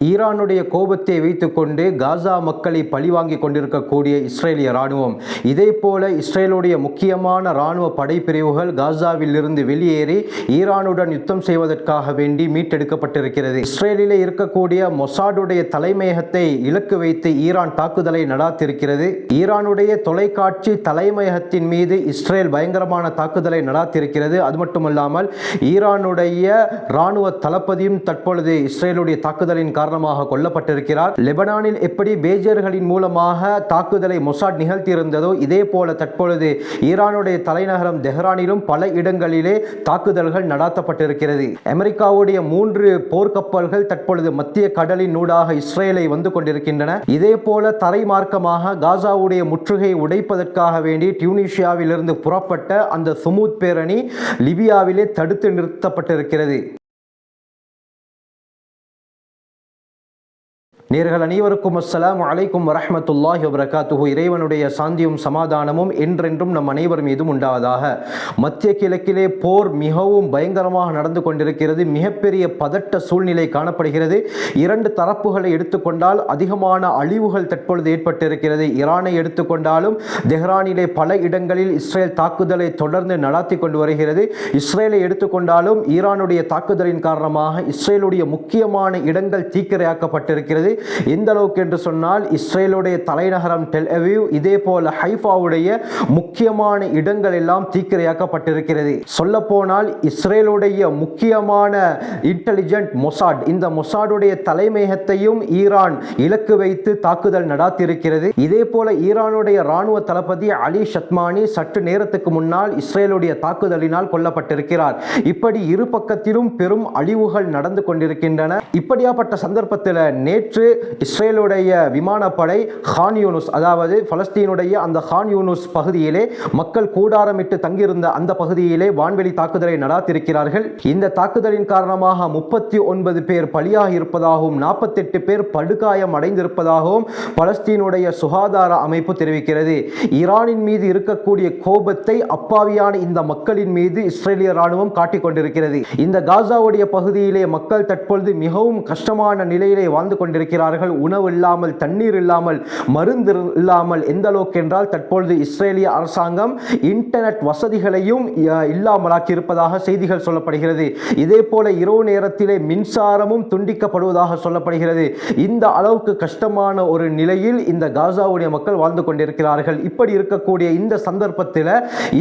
ஈரானுடைய கோபத்தை வைத்துக்கொண்டு காசா மக்களை பழிவாங்கி கொண்டிருக்கக்கூடிய இஸ்ரேலிய ராணுவம் இதே போல இஸ்ரேலுடைய முக்கியமான ராணுவ படைப்பிரிவுகள் காசாவில் இருந்து வெளியேறி ஈரானுடன் யுத்தம் செய்வதற்காக வேண்டி மீட்டெடுக்கப்பட்டிருக்கிறது. இஸ்ரேலிலே இருக்கக்கூடிய மொசாடுடைய தலைமையகத்தை இலக்கு வைத்து ஈரான் தாக்குதலை நடாத்திருக்கிறது. ஈரானுடைய தொலைக்காட்சி தலைமையகத்தின் மீது இஸ்ரேல் பயங்கரமான தாக்குதலை நடாத்திருக்கிறது. அது மட்டுமல்லாமல் ஈரானுடைய ராணுவ தளபதியும் தற்பொழுது இஸ்ரேலுடைய தாக்குதலின் காரணமாக கொல்லப்பட்டிருக்கிறார். லெபனானில் எப்படி பேஜர்களின் மூலமாக தாக்குதலை மொசாட் நிகழ்த்தியிருந்ததோ இதே போல தற்பொழுது ஈரானுடைய தலைநகரம் தெஹ்ரானிலும் பல இடங்களிலே தாக்குதல்கள் நடாத்தப்பட்டிருக்கிறது. அமெரிக்காவுடைய மூன்று போர்க்கப்பல்கள் தற்பொழுது மத்திய கடலின் நூடாக இஸ்ரேலை வந்து கொண்டிருக்கின்றன. இதே போல தரைமார்க்கமாக காசாவுடைய முற்றுகை உடைப்பதற்காக வேண்டி டியூனிஷியாவிலிருந்து புறப்பட்ட அந்த சுமூத் பேரணி லிபியாவிலே தடுத்து நிறுத்தப்பட்டிருக்கிறது. நேர்கள் அனைவருக்கும் அஸ்லாம் அலைக்கும் வரமத்துல்லாஹி வபரகாத்துஹு. இறைவனுடைய சாந்தியும் சமாதானமும் என்றென்றும் நம் அனைவர் மீதும் உண்டாவதாக. மத்திய கிழக்கிலே போர் மிகவும் பயங்கரமாக நடந்து கொண்டிருக்கிறது. மிகப்பெரிய பதட்ட சூழ்நிலை காணப்படுகிறது. இரண்டு தரப்புகளை எடுத்துக்கொண்டால் அதிகமான அழிவுகள் தற்பொழுது ஏற்பட்டிருக்கிறது. ஈரானை எடுத்துக்கொண்டாலும் தெஹ்ரானிலே பல இடங்களில் இஸ்ரேல் தாக்குதலை தொடர்ந்து நடாத்தி கொண்டு வருகிறது. இஸ்ரேலை எடுத்துக்கொண்டாலும் ஈரானுடைய தாக்குதலின் காரணமாக இஸ்ரேலுடைய முக்கியமான இடங்கள் தீக்கிரையாக்கப்பட்டிருக்கிறது. எந்த அளவுக்கு என்று சொன்னால் இஸ்ரேலுடைய தலைநகரம் டெல் அவீவ் இதே போல ஹைஃபாவுடைய முக்கியமான இடங்கள் எல்லாம் தீக்கிரையாக்கப்பட்டிருக்கிறது. சொல்ல போனால் இஸ்ரேலுடைய முக்கியமான இன்டெலிஜென்ட் மொசாட் இந்த மொசாடுடைய தலைமையகத்தையும் ஈரான் இலக்கு வைத்து தாக்குதல் நடாத்தியிருக்கிறது. இதே போல ஈரானுடைய ராணுவ தளபதி அலி ஷத்மானி சற்று நேரத்துக்கு முன்னால் இஸ்ரேலுடைய தாக்குதலினால் கொல்லப்பட்டிருக்கிறார். இப்படி இரு பக்கத்திலும் பெரும் அழிவுகள் நடந்து கொண்டிருக்கின்றன. இப்படியாப்பட்ட சந்தர்ப்பத்தில் நேற்று இஸ்ரேலுடைய விமானப்படை ஹான் யூனுஸ் அதாவது பலஸ்தீனுடைய அந்த ஹான் யூனுஸ் பகுதியிலே மக்கள் கூடாரமிட்டு தங்கியிருந்த அந்த பகுதியிலே வான்வெளி தாக்குதலை நடாத்திருக்கிறார்கள். இந்த தாக்குதலின் காரணமாக முப்பத்தி ஒன்பது பேர் பலியாக இருப்பதாகவும் நாற்பத்தெட்டு பேர் படுகாயம் அடைந்திருப்பதாகவும் பலஸ்தீனுடைய சுகாதார அமைப்பு தெரிவிக்கிறது. ஈரானின் மீது இருக்கக்கூடிய கோபத்தை அப்பாவியான இந்த மக்களின் மீது இஸ்ரேலிய ராணுவம் காட்டிக்கொண்டிருக்கிறது இந்த காசாவுடைய பகுதியிலே மக்கள் தற்பொழுது மிகவும் கஷ்டமான நிலையிலே வாழ்ந்து கொண்டிருக்கிறார்கள் உணவு இல்லாமல் தண்ணீர் இல்லாமல் மருந்து இல்லாமல். எந்த அளவுக்கு என்றால் தற்பொழுது இஸ்ரேலிய அரசாங்கம் இன்டர்நெட் வசதிகளையும் இல்லாமலாக்கி இருப்பதாக செய்திகள் சொல்லப்படுகிறது. இதே போல இரவு நேரத்திலே மின்சாரமும் துண்டிக்கப்படுவதாக சொல்லப்படுகிறது. இந்த அளவுக்கு கஷ்டமான ஒரு நிலையில் இந்த காசாவுடைய மக்கள் வாழ்ந்து கொண்டிருக்கிறார்கள். இப்படி இருக்கக்கூடிய இந்த சந்தர்ப்பத்தில்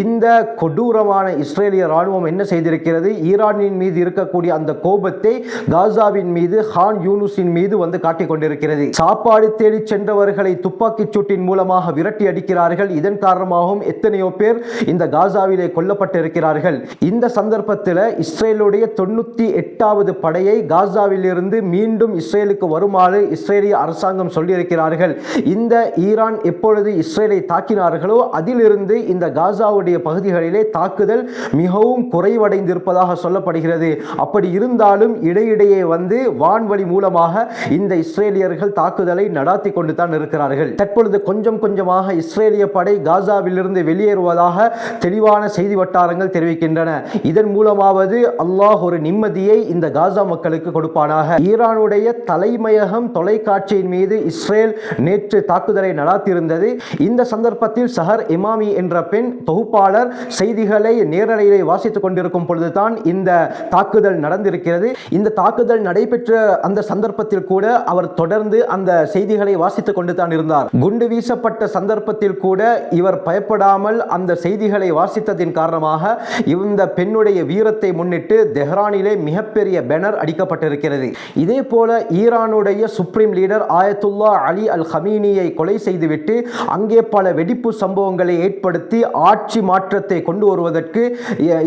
இந்த கொடூரமான இஸ்ரேலிய ராணுவம் என்ன செய்திருக்கிறது? ஈரானின் மீது இருக்கக்கூடிய அந்த கோபத்தை காசாவின் மீது ஹான் யூனுஸின் மீது வந்து காட்டி கொண்டிருக்கிறது. சாப்பாடு தேடி சென்றவர்களை துப்பாக்கிச் சூட்டின் மூலமாக விரட்டி அடிக்கிறார்கள். இதன் காரணமாகவும் எத்தனையோ பேர் இந்த காசாவிலே கொல்லப்பட்டிருக்கிறார்கள். இந்த சந்தர்ப்பத்தில் இஸ்ரேலுடைய தொண்ணூத்தி எட்டாவது படையை காசாவிலிருந்து மீண்டும் இஸ்ரேலுக்கு வருமாறு இஸ்ரேலிய அரசாங்கம் சொல்லியிருக்கிறார்கள். இந்த ஈரான் எப்பொழுது இஸ்ரேலை தாக்கினார்களோ அதிலிருந்து இந்த காசாவுடைய பகுதிகளிலே தாக்குதல் மிகவும் குறைவடைந்திருப்பதாக சொல்லப்படுகிறது. அப்படி இருந்தாலும் இடையிடையே வந்து வான்வழி மூலமாக இந்த இஸ்ரேலியர்கள் தாக்குதலை நடாத்தி கொண்டு தான் இருக்கிறார்கள். தற்பொழுது கொஞ்சம் கொஞ்சமாக இஸ்ரேலிய படை காசாவிலிருந்து வெளியேறுவதாக தெளிவான செய்தி வட்டாரங்கள் தெரிவிக்கின்றன. இதன் மூலமாவது அல்லாஹ் ஒரு நிம்மதியை இந்த காசா மக்களுக்கு கொடுப்பானாக. ஈரானுடைய தலைமையகம் தொலைக்காட்சியின் மீது இஸ்ரேல் நேற்று தாக்குதலை நடாத்தியிருந்தது. இந்த சந்தர்ப்பத்தில் சஹர் இமாமி என்ற பெண் தொகுப்பாளர் செய்திகளை நேரலையிலே வாசித்துக் கொண்டிருக்கும் பொழுதுதான் இந்த தாக்குதல் நடந்திருக்கிறது. இந்த தாக்குதல் நடைபெற்ற அந்த சந்தர்ப்பத்தில் கூட அவர் தொடர்ந்து அந்த செய்திகளை வாசித்துக் கொண்டு தான் இருந்தார். குண்டு வீசப்பட்ட சந்தர்ப்பத்தில் கூட இவர் பயப்படாமல் அந்த செய்திகளை வாசித்ததின் காரணமாக இந்த பெண்ணுடைய வீரத்தை முன்னிட்டு தெஹ்ரானிலே மிகப்பெரிய பேனர் அடிக்கப்பட்டிருக்கிறது. இதே போல ஈரானுடைய சுப்ரீம் லீடர் ஆயத்துல்லா அலி அல் ஹமீனியை கொலை செய்துவிட்டு அங்கே பல வெடிப்பு சம்பவங்களை ஏற்படுத்தி ஆட்சி மாற்றத்தை கொண்டு வருவதற்கு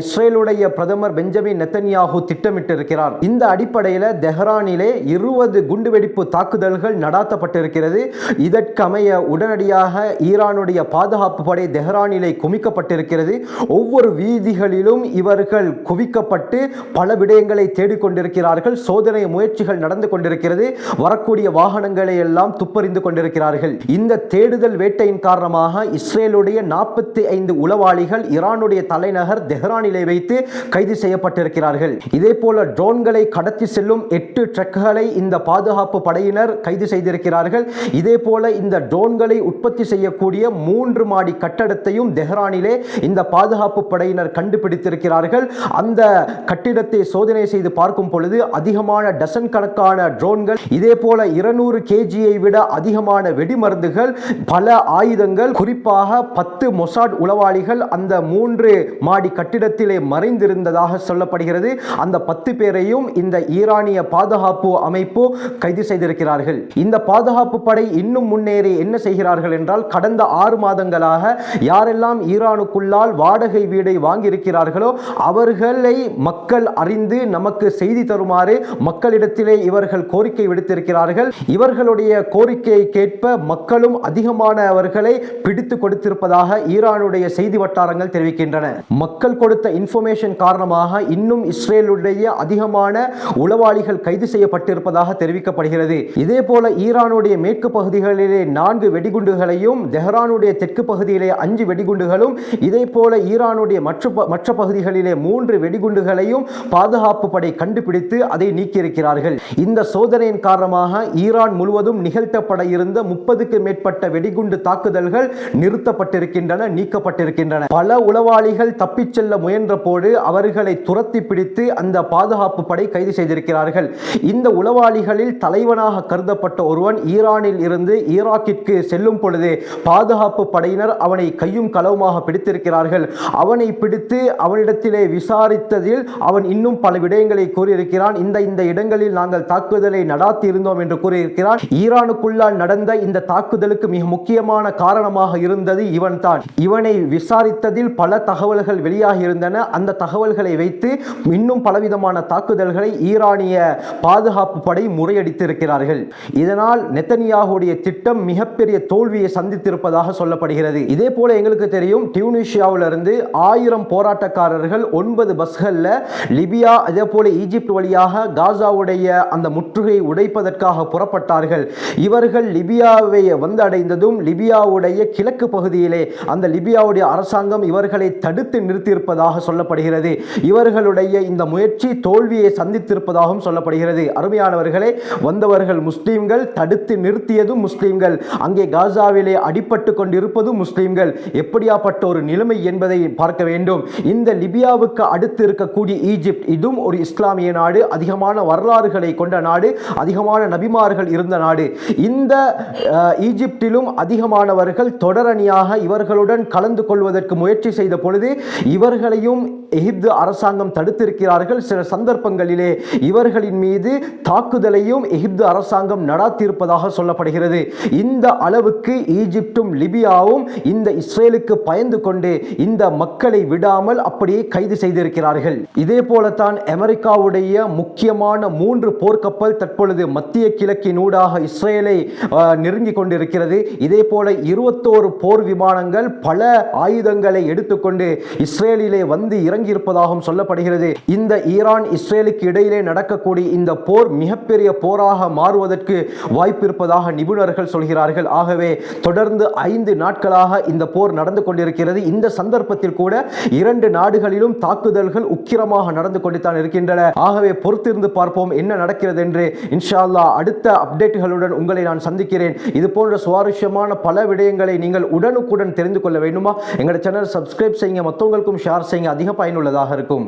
இஸ்ரேலுடைய பிரதமர் பெஞ்சமின் நெத்தன்யாகு திட்டமிட்டிருக்கிறார். இந்த அடிப்படையில் தெஹ்ரானிலே இருபது குண்டுவெடிப்பு குண்டுவெடிப்பு தாக்குதல்கள் நடாத்தப்பட்டிருக்கிறது. இதற்கமைய உடனடியாக ஈரானுடைய பாதுகாப்பு படை தெஹ்ரானிலே குமிக்கப்பட்டிருக்கிறது ஒவ்வொரு வீதிகளிலும் இவர்கள் குவிக்கப்பட்டு பல விடயங்களை தேடிக்கொண்டிருக்கிறார்கள். சோதனை முயற்சிகள் நடந்து கொண்டிருக்கிறது. வரக்கூடிய வாகனங்களை எல்லாம் துப்பறிந்து கொண்டிருக்கிறார்கள். இந்த தேடுதல் வேட்டையின் காரணமாக இஸ்ரேலுடைய நாற்பத்தி ஐந்து உளவாளிகள் ஈரானுடைய தலைநகர் தெஹ்ரானிலே வைத்து கைது செய்யப்பட்டிருக்கிறார்கள். இதே போல ட்ரோன்களை கடத்தி செல்லும் எட்டு ட்ரக்குகளை இந்த பாதுகாப்பு படையினர் கைது செய்திருக்கிறார்கள். இதே போல இந்த ட்ரோன்களை உற்பத்தி செய்யக்கூடிய மூன்று மாடி கட்டடத்தையும் தெஹ்ரானிலே இந்த பாதுகாப்பு படையினர் கண்டுபிடித்திருக்கிறார்கள். அந்த கட்டிடத்தை சோதனை செய்து பார்க்கும் பொழுது அதிகமான டசன் கணக்கான ட்ரோன்கள் இதே போல இருநூறு கேஜியை விட அதிகமான வெடிமருந்துகள் பல ஆயுதங்கள் குறிப்பாக பத்து மொசாட் உளவாளிகள் அந்த மூன்று மாடி கட்டிடத்திலே மறைந்திருந்ததாக சொல்லப்படுகிறது. அந்த பத்து பேரையும் இந்த ஈரானிய பாதுகாப்பு அமைப்பு கைது செய்திருக்கிறார்கள். இந்த பாதுகாப்பு படை இன்னும் முன்னேறி என்ன செய்கிறார்கள் என்றால் கடந்த ஆறு மாதங்களாக யாரெல்லாம் ஈரானுக்குள்ளால் வாடகை வீடை வாங்கியிருக்கிறார்களோ அவர்களை மக்கள் அறிந்து நமக்கு செய்தி தருமாறு மக்களிடத்திலே இவர்கள் கோரிக்கை விடுத்திருக்கிறார்கள். இவர்களுடைய கோரிக்கையை கேட்ப மக்களும் அதிகமானவர்களை பிடித்து கொடுத்திருப்பதாக ஈரானுடைய செய்தி வட்டாரங்கள் தெரிவிக்கின்றன. மக்கள் கொடுத்த இன்ஃபர்மேஷன் காரணமாக இன்னும் இஸ்ரேலுடைய அதிகமான உளவாளிகள் கைது செய்யப்பட்டிருப்பதாக தெரிவிக்கப்படுகிறது. இதே போல ஈரானுடைய மேற்கு பகுதிகளிலே நான்கு வெடிகுண்டுகளையும் தெஹ்ரானுடைய தெற்கு பகுதியிலே அஞ்சு வெடிகுண்டுகளும் இதே போல ஈரானுடைய மற்ற மற்ற பகுதிகளிலே மூன்று வெடிகுண்டுகளையும் பாதுகாப்பு படை கண்டுபிடித்து அதை நீக்கியிருக்கிறார்கள். இந்த சோதனையின் காரணமாக ஈரான் முழுவதும் நிகழ்த்தப்பட இருந்த முப்பதுக்கு மேற்பட்ட வெடிகுண்டு தாக்குதல்கள் நிறுத்தப்பட்டிருக்கின்றன நீக்கப்பட்டிருக்கின்றன. பல உளவாளிகள் தப்பிச் செல்ல முயன்ற போது அவர்களை துரத்தி பிடித்து அந்த பாதுகாப்பு படை கைது செய்திருக்கிறார்கள். இந்த உளவாளிகளில் தலைவன தலைவனாக கருதப்பட்ட ஒருவன் ஈரானில் இருந்து ஈராக்கிற்கு செல்லும் பொழுது பாதுகாப்பு படையினர் அவனை கையும் களவுமாக பிடித்திருக்கிறார்கள். அவனை பிடித்து அவனிடத்திலே விசாரித்ததில் அவன் இன்னும் பல விடயங்களை கூறியிருக்கிறான். இந்த இந்த இடங்களில் நாங்கள் தாக்குதலை நடாத்தி இருந்தோம் என்று கூறியிருக்கிறான். ஈரானுக்குள்ளால் நடந்த இந்த தாக்குதலுக்கு மிக முக்கியமான காரணமாக இருந்தது இவன்தான். இவனை விசாரித்ததில் பல தகவல்கள் வெளியாகி இருந்தன அந்த தகவல்களை வைத்து இன்னும் பலவிதமான தாக்குதல்களை ஈரானிய பாதுகாப்பு படை முறையடித்திருக்கிறார் முறையடித்திருக்கிறார்கள் இதனால் நெத்தனியாகுடைய திட்டம் மிகப்பெரிய தோல்வியை சந்தித்திருப்பதாக சொல்லப்படுகிறது. இதே போல எங்களுக்கு தெரியும் டியூனிஷியாவிலிருந்து ஆயிரம் போராட்டக்காரர்கள் ஒன்பது பஸ்களில் லிபியா அதே போல ஈஜிப்ட் வழியாக காசாவுடைய அந்த முற்றுகையை உடைப்பதற்காக புறப்பட்டார்கள். இவர்கள் லிபியாவை வந்தடைந்ததும் லிபியாவுடைய கிழக்கு பகுதியிலே அந்த லிபியாவுடைய அரசாங்கம் இவர்களை தடுத்து நிறுத்தியிருப்பதாக சொல்லப்படுகிறது. இவர்களுடைய இந்த முயற்சி தோல்வியை சந்தித்திருப்பதாகவும் சொல்லப்படுகிறது. அருமையானவர்களே வந்தவர் வந்தவர்கள் முஸ்லீம்கள் தடுத்து நிறுத்தியதும் முஸ்லீம்கள். அங்கே காசாவிலே அடிபட்டு கொண்டிருப்பதும் முஸ்லீம்கள். எப்படியாப்பட்ட ஒரு நிலைமை என்பதை பார்க்க வேண்டும். இந்த லிபியாவுக்கு அடுத்து இருக்கக்கூடிய ஈஜிப்ட் இதுவும் ஒரு இஸ்லாமிய நாடு. அதிகமான வரலாறுகளை கொண்ட நாடு. அதிகமான நபிமார்கள் இருந்த நாடு. இந்த ஈஜிப்டிலும் அதிகமானவர்கள் தொடரணியாக இவர்களுடன் கலந்து கொள்வதற்கு முயற்சி செய்த பொழுது இவர்களையும் எகிப்து அரசாங்கம் தடுத்திருக்கிறார்கள். சில சந்தர்ப்பங்களிலே இவர்களின் மீது தாக்குதலையும் எகிப்து அரசாங்கம் நடாத்தியிருப்பதாக சொல்லப்படுகிறது. இந்த அளவுக்கு ஈஜிப்டும் லிபியாவும் இந்த இஸ்ரேலுக்கு பயந்து கொண்டு இந்த மக்களை விடாமல் அப்படியே கைது செய்திருக்கிறார்கள். இதே போலத்தான் அமெரிக்காவுடைய முக்கியமான மூன்று போர்க்கப்பல் தற்பொழுது மத்திய கிழக்கினூடாக இஸ்ரேலை நெருங்கிக் கொண்டிருக்கிறது. இதே போல இருபத்தோரு போர் விமானங்கள் பல ஆயுதங்களை எடுத்துக்கொண்டு இஸ்ரேலிலே வந்து இறங்கியிருப்பதாகவும் சொல்லப்படுகிறது. இந்த ஈரான் இஸ்ரேலுக்கு இடையிலே நடக்கக்கூடிய இந்த போர் மிகப்பெரிய போராக மாறுவதற்கு வாய்ப்பு இருப்பதாக நிபுணர்கள் சொல்கிறார்கள். ஆகவே தொடர்ந்து ஐந்து நாட்களாக இந்த போர் நடந்து கொண்டிருக்கிறது. இந்த சந்தர்ப்பத்தில் கூட இரண்டு நாடுகளிலும் தாக்குதல்கள் உக்கிரமாக நடந்து கொண்டுதான் இருக்கின்றன. ஆகவே பொறுத்திருந்து பார்ப்போம் என்ன நடக்கிறது என்று. இன்ஷா அல்லாஹ் அடுத்த அப்டேட்டுகளுடன் உங்களை நான் சந்திக்கிறேன். இது போன்ற சுவாரஸ்யமான பல விடயங்களை நீங்கள் உடனுக்குடன் தெரிந்து கொள்ள வேண்டுமா? எங்களோட சேனல் சப்ஸ்கிரைப் செய்யுங்க. மற்றவங்களுக்கும் ஷேர் செய்யுங்க. அதிக பயனுள்ளதாக இருக்கும்.